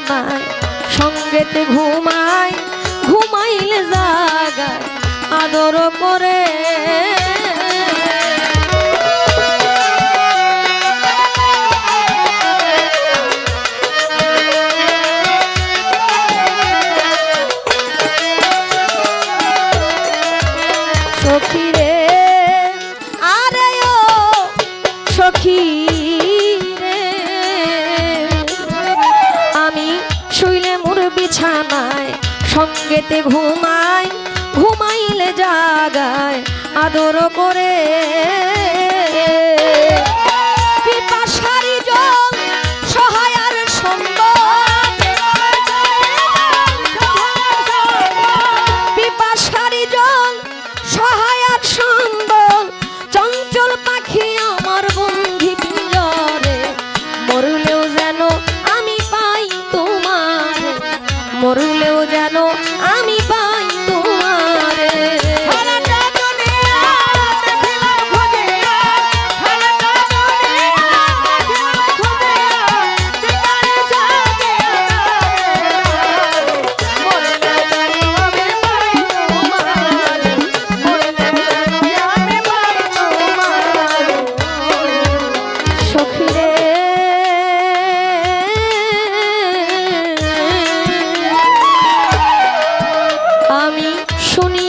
বিছানায় সঙ্গেতে ঘুমায় ঘুমাইলে জাগায় আদর করে সঙ্গেতে ঘুমায় ঘুমাইলে জাগায় আদর করে।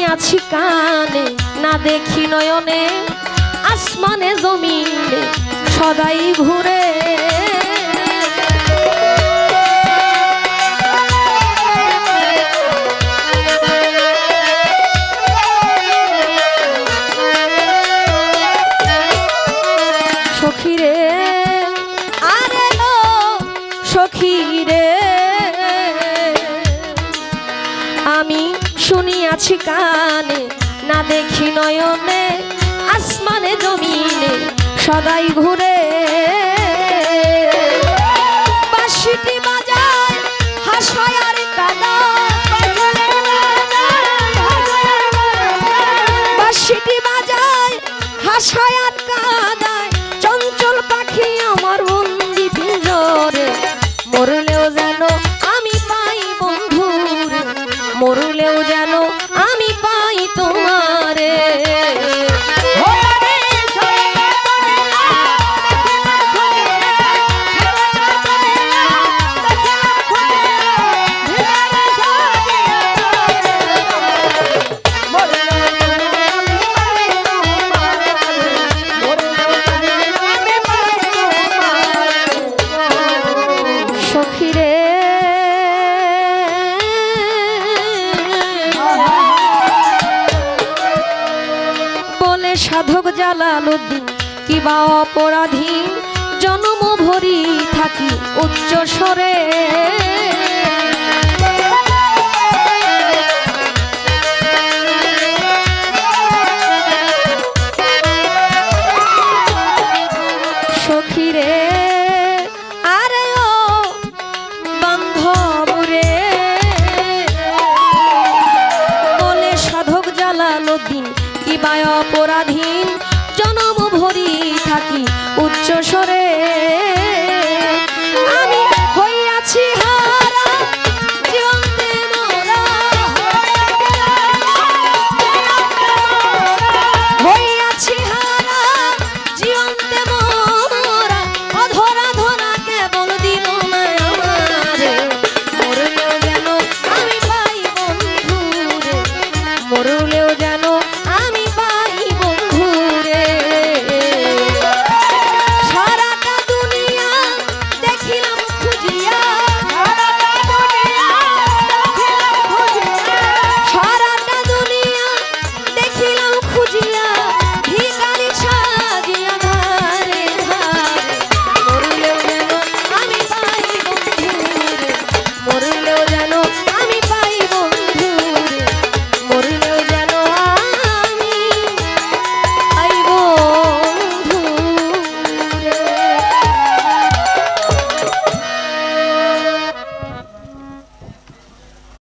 শুনিয়াছি কানে না দেখি নয়নে আসমানে জমিনে সদাই ঘুরে। সখিরে আরে সখিরে। শুনিয়াছি কানে, না দেখি নয়নে, আসমানে, জমিনে, সদাই ঘুরে। কাদায়। চঞ্চল পাখি আমার বন্দি মরলেও যেন আমি মরলেও যেন সাধক জালালুদ্দিন কিবা অপরাধী? জনম ভরি থাকি উচ্চ স্বরে। সখিরে থাকিবায় অপরাধীন জনম ভরি থাকি উচ্চ স্বরে